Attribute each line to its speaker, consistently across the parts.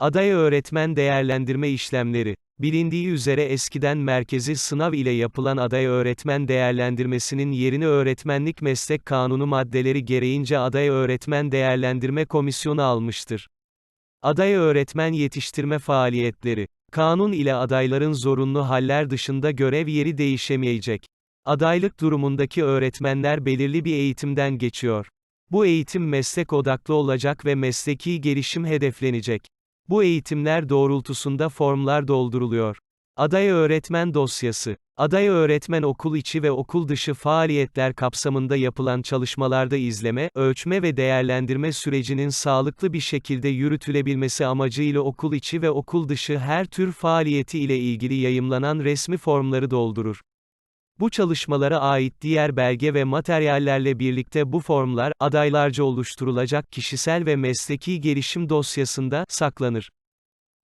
Speaker 1: Aday öğretmen değerlendirme işlemleri. Bilindiği üzere eskiden merkezi sınav ile yapılan aday öğretmen değerlendirmesinin yerini öğretmenlik meslek kanunu maddeleri gereğince aday öğretmen değerlendirme komisyonu almıştır. Aday öğretmen yetiştirme faaliyetleri. Kanun ile adayların zorunlu haller dışında görev yeri değişemeyecek. Adaylık durumundaki öğretmenler belirli bir eğitimden geçiyor. Bu eğitim meslek odaklı olacak ve mesleki gelişim hedeflenecek. Bu eğitimler doğrultusunda formlar dolduruluyor. Aday öğretmen dosyası. Aday öğretmen okul içi ve okul dışı faaliyetler kapsamında yapılan çalışmalarda izleme, ölçme ve değerlendirme sürecinin sağlıklı bir şekilde yürütülebilmesi amacıyla okul içi ve okul dışı her tür faaliyeti ile ilgili yayımlanan resmi formları doldurur. Bu çalışmalara ait diğer belge ve materyallerle birlikte bu formlar, adaylarca oluşturulacak kişisel ve mesleki gelişim dosyasında saklanır.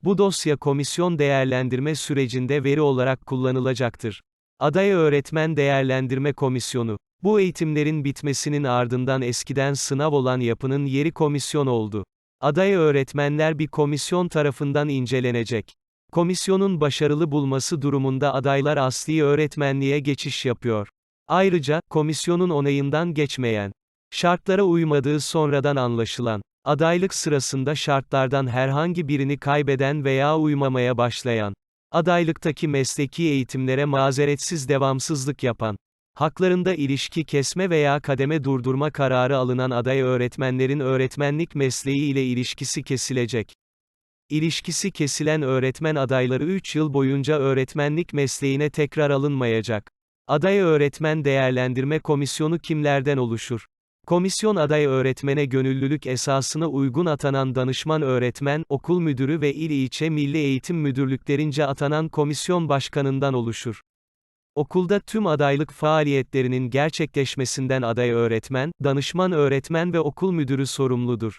Speaker 1: Bu dosya komisyon değerlendirme sürecinde veri olarak kullanılacaktır. Aday Öğretmen Değerlendirme Komisyonu. Bu eğitimlerin bitmesinin ardından eskiden sınav olan yapının yeri komisyon oldu. Aday öğretmenler bir komisyon tarafından incelenecek. Komisyonun başarılı bulması durumunda adaylar asli öğretmenliğe geçiş yapıyor. Ayrıca, komisyonun onayından geçmeyen, şartlara uymadığı sonradan anlaşılan, adaylık sırasında şartlardan herhangi birini kaybeden veya uymamaya başlayan, adaylıktaki mesleki eğitimlere mazeretsiz devamsızlık yapan, haklarında ilişki kesme veya kademe durdurma kararı alınan aday öğretmenlerin öğretmenlik mesleği ile ilişkisi kesilecek. İlişkisi kesilen öğretmen adayları 3 yıl boyunca öğretmenlik mesleğine tekrar alınmayacak. Aday Öğretmen Değerlendirme Komisyonu kimlerden oluşur? Komisyon aday öğretmene gönüllülük esasına uygun atanan danışman öğretmen, okul müdürü ve il ilçe milli eğitim müdürlüklerince atanan komisyon başkanından oluşur. Okulda tüm adaylık faaliyetlerinin gerçekleşmesinden aday öğretmen, danışman öğretmen ve okul müdürü sorumludur.